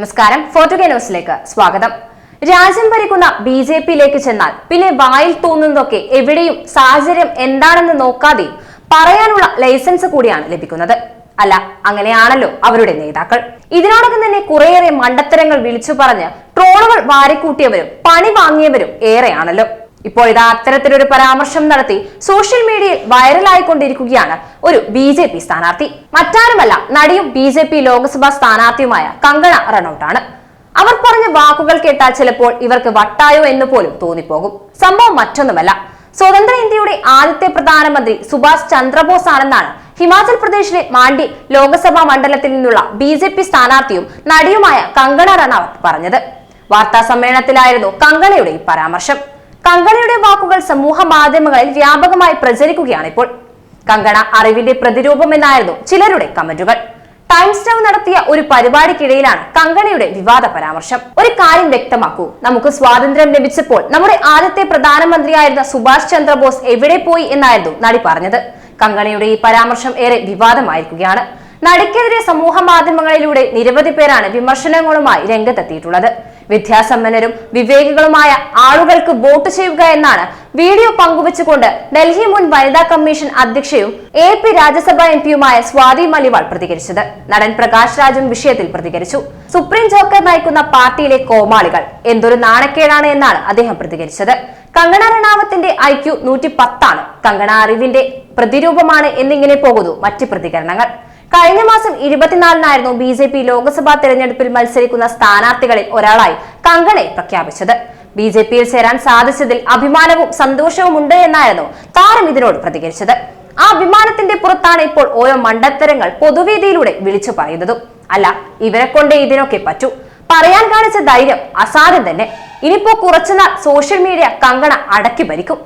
നമസ്കാരം. ഫോർട്ടുഗേ ന്യൂസിലേക്ക് സ്വാഗതം. രാജ്യം ഭരിക്കുന്ന ബി ജെ പിയിലേക്ക് ചെന്നാൽ പിന്നെ വായിൽ തോന്നുന്നതൊക്കെ എവിടെയും സാഹചര്യം എന്താണെന്ന് നോക്കാതെ പറയാനുള്ള ലൈസൻസ് കൂടിയാണ് ലഭിക്കുന്നത്. അല്ല അങ്ങനെയാണല്ലോ അവരുടെ നേതാക്കൾ. ഇതിനോടൊപ്പം തന്നെ കുറേയേറെ മണ്ടത്തരങ്ങൾ വിളിച്ചു പറഞ്ഞ് ട്രോളുകൾ വാരിക്കൂട്ടിയവരും പണി വാങ്ങിയവരും ഏറെയാണല്ലോ. ഇപ്പോൾ ഇതാ അത്തരത്തിലൊരു പരാമർശം നടത്തി സോഷ്യൽ മീഡിയയിൽ വൈറലായിക്കൊണ്ടിരിക്കുകയാണ് ഒരു ബി ജെ പി സ്ഥാനാർത്ഥി. മറ്റാരുമല്ല നടിയും ബി ജെ പി ലോക്സഭാ സ്ഥാനാർത്ഥിയുമായ കങ്കണ റണൌട്ടാണ്. അവർ പറഞ്ഞ വാക്കുകൾ കേട്ടാൽ ചിലപ്പോൾ ഇവർക്ക് വട്ടായോ എന്ന് പോലും തോന്നിപ്പോകും. സംഭവം മറ്റൊന്നുമല്ല. സ്വതന്ത്ര ഇന്ത്യയുടെ ആദ്യത്തെ പ്രധാനമന്ത്രി സുഭാഷ് ചന്ദ്രബോസ് ആണെന്നാണ് ഹിമാചൽ പ്രദേശിലെ മാണ്ഡി ലോക്സഭാ മണ്ഡലത്തിൽ നിന്നുള്ള ബി ജെ പി സ്ഥാനാർത്ഥിയും നടിയുമായ കങ്കണ റണൌട്ട് പറഞ്ഞത്. വാർത്താ സമ്മേളനത്തിലായിരുന്നു കങ്കണയുടെ ഈ പരാമർശം. കങ്കണയുടെ വാക്കുകൾ സമൂഹ മാധ്യമങ്ങളിൽ വ്യാപകമായി പ്രചരിക്കുകയാണ് ഇപ്പോൾ. കങ്കണ അറിവിന്റെ പ്രതിരൂപം എന്നായിരുന്നു ചിലരുടെ കമന്റുകൾ. ടൈംസ് നൗ നടത്തിയ ഒരു പരിപാടിക്കിടയിലാണ് കങ്കണയുടെ വിവാദ പരാമർശം. ഒരു കാര്യം വ്യക്തമാക്കൂ. നമുക്ക് സ്വാതന്ത്ര്യം ലഭിച്ചപ്പോൾ നമ്മുടെ ആദ്യത്തെ പ്രധാനമന്ത്രിയായിരുന്ന സുഭാഷ് ചന്ദ്രബോസ് എവിടെ പോയി എന്നായിരുന്നു നടി പറഞ്ഞത്. കങ്കണയുടെ ഈ പരാമർശം ഏറെ വിവാദമായിരിക്കുകയാണ്. നടിക്കെതിരെ സമൂഹ മാധ്യമങ്ങളിലൂടെ നിരവധി പേരാണ് വിമർശനങ്ങളുമായി രംഗത്തെത്തിയിട്ടുള്ളത്. വിദ്യാസമ്പന്നരും വിവേകികളുമായ ആളുകൾക്ക് വോട്ട് ചെയ്യുക എന്നാണ് വീഡിയോ പങ്കുവച്ചുകൊണ്ട് ഡൽഹി മുൻ വനിതാ കമ്മീഷൻ അധ്യക്ഷയും എ പി രാജ്യസഭാ എം പിയുമായ സ്വാതി മലിവാൾ പ്രതികരിച്ചത്. നടൻ പ്രകാശ് രാജും വിഷയത്തിൽ പ്രതികരിച്ചു. സുപ്രീം ജോക്കർ നയിക്കുന്ന പാർട്ടിയിലെ കോമാളികൾ എന്തൊരു നാണക്കേടാണ് എന്നാണ് അദ്ദേഹം പ്രതികരിച്ചത്. കങ്കണ റണാവത്തിന്റെ ഐ ക്യു നൂറ്റി പത്താണ്. കങ്കണ അറിവിന്റെ പ്രതിരൂപമാണ് എന്നിങ്ങനെ പോകുന്നു മറ്റ് പ്രതികരണങ്ങൾ. കഴിഞ്ഞ മാസം ഇരുപത്തിനാലിനായിരുന്നു ബി ജെ പി ലോക്സഭാ തെരഞ്ഞെടുപ്പിൽ മത്സരിക്കുന്ന സ്ഥാനാർത്ഥികളിൽ ഒരാളായി കങ്കണെ പ്രഖ്യാപിച്ചത്. ബി ജെ പിയിൽ ചേരാൻ സാധിച്ചതിൽ അഭിമാനവും സന്തോഷവും ഉണ്ട് എന്നായിരുന്നു താരം ഇതിനോട് പ്രതികരിച്ചത്. ആ അഭിമാനത്തിന്റെ പുറത്താണ് ഇപ്പോൾ ഓരോ മണ്ടത്തരങ്ങൾ പൊതുവേദിയിലൂടെ വിളിച്ചു പറയുന്നതും. അല്ല ഇവരെ കൊണ്ടേ ഇതിനൊക്കെ പറ്റൂ. പറയാൻ കാണിച്ച ധൈര്യം അസാധ്യം തന്നെ. ഇനിയിപ്പോ കുറച്ചുനാൾ സോഷ്യൽ മീഡിയ കങ്കണ അടക്കി ഭരിക്കും.